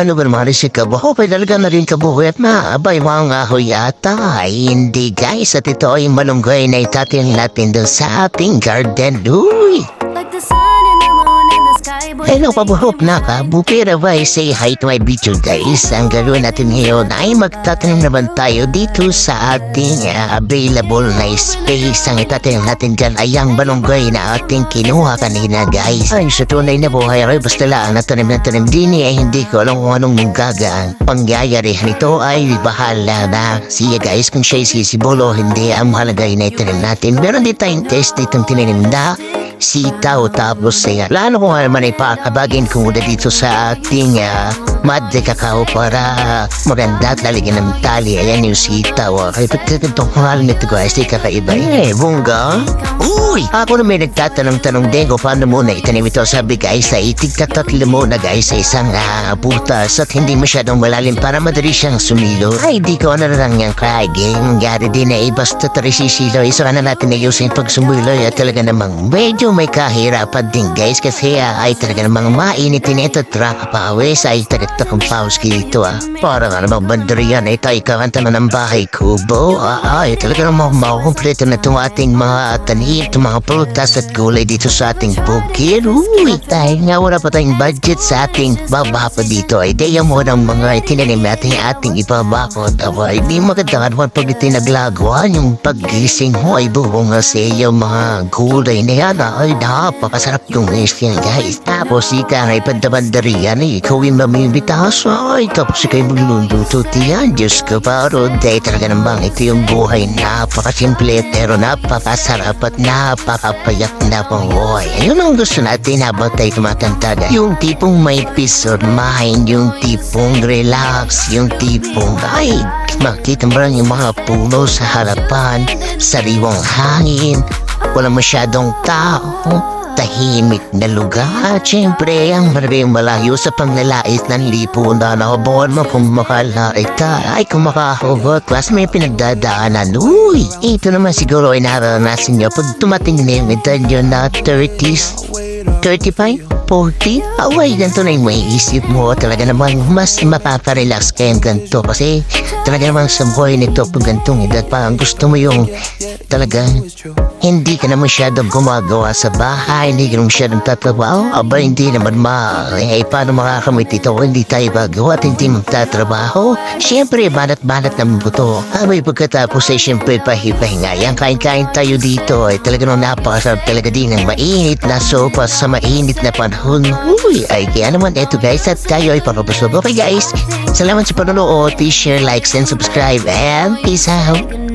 Ano ba naman si Kabuho? Pwede talaga na rin Kabuho at maabay mga ahoy yata. Ay, hindi guys, at ito ay malunggay na itatin natin doon sa ating garden. Uy! Like the sun Hello Kabuhok na ka. Bupira ba say hi to my video guys. Ang gagawin natin ngayon ay magtatanim naman tayo dito sa ating ah, available na space. Ang itatanim natin dyan ay ang balonggay na ating kinuha kanina guys. Ay sa tunay na buhay ay basta lang natanim na tanim din eh, ay hindi ko alam kung anong gaga. Ang pangyayari nito ay bahala na. Siya guys kung siya sisibolo hindi ang mahalaga na itanim natin. Meron din tayong test ditong tinanim na sitaw tapos eh, lalo ko nga naman ay pakabagin ko dito sa ating uh, cacao para maganda at lalagyan ng tali. Ayan yung sitaw. ah. Kaya ba't itong pangalan nito guys? Di kakaiba. Eh, bungga? Uy! Ako na may nagtatanong-tanong din kung paano muna itanim ito. Sabi guys, ay tigtatatlo muna guys sa isang uh, butas at hindi masyadong malalim para madali siyang sumilo. Ay, di ko na lang yung kage. Nangyari din na eh, basta tari sisilo. Isa ka na natin ayusin pag sumilo. At talaga namang medyo may kahirapan din guys kasi ah, ay talaga namang mainit din ito. Traka pawis ay talaga kong paus dito ah. Para nga namang banderiyan ay tayo kakanta na ng bahay kubo. Ah, ay talaga namang makukumpleto na itong ating mga tanim, itong mga prutas at gulay dito sa ating bukid. Uy, dahil nga wala pa tayong budget sa ating baba dito. Ay daya mo ng mga tinanim natin ating ibabakot. Aba, hindi maganda naman pag itinaglagawan yung paggising mo ay buong sa iyo mga gulay na yan. ah. Ay napakasarap yung yan guys. Tapos ika nga ipandabandariyan ay ikaw yung mamimitas. Ay tapos ikay magluluto tiyan. Diyos ko paro. Dahil talaga namang ito yung buhay napakasimple pero napakasarap at napakapayak na buhay. Ayun ang gusto natin habang tayo tumatanda. guys. Yung tipong may peace of mind, yung tipong relax, yung tipong ay makita mo lang yung mga puno sa harapan, sariwang hangin, wala masyadong tao, tahimik na lugar. At syempre, ang maraming malayo sa panglalait ng lipunan na buwan mo kung makalait ka. Ay, kung makahugot, plus may pinagdadaanan. Uy, ito naman siguro ay naranasan nyo pag tumating na yung edad nyo na 30s, 35? 40? Away, ganito na yung may isip mo. Talaga namang mas mapaparelax ka yung ganito. Kasi talaga namang sa buhay nito pag ganitong edad pa, ang gusto mo yung talaga hindi ka na masyadong gumagawa sa bahay, hindi ka na masyadong tatrabaho. Aba, hindi naman ma... Eh, paano makakamit ito kung hindi tayo bagawa at hindi magtatrabaho? Siyempre, banat-banat ng buto. Abay, pagkatapos ay siyempre pahipahinga. Yan, kain-kain tayo dito. Ay talaga nung napakasarap talaga din ng mainit na sopa sa mainit na panahon. Uy, ay kaya naman eto guys at tayo ay panubos Okay guys, salamat sa panonood. Please share, likes, and subscribe. And peace out.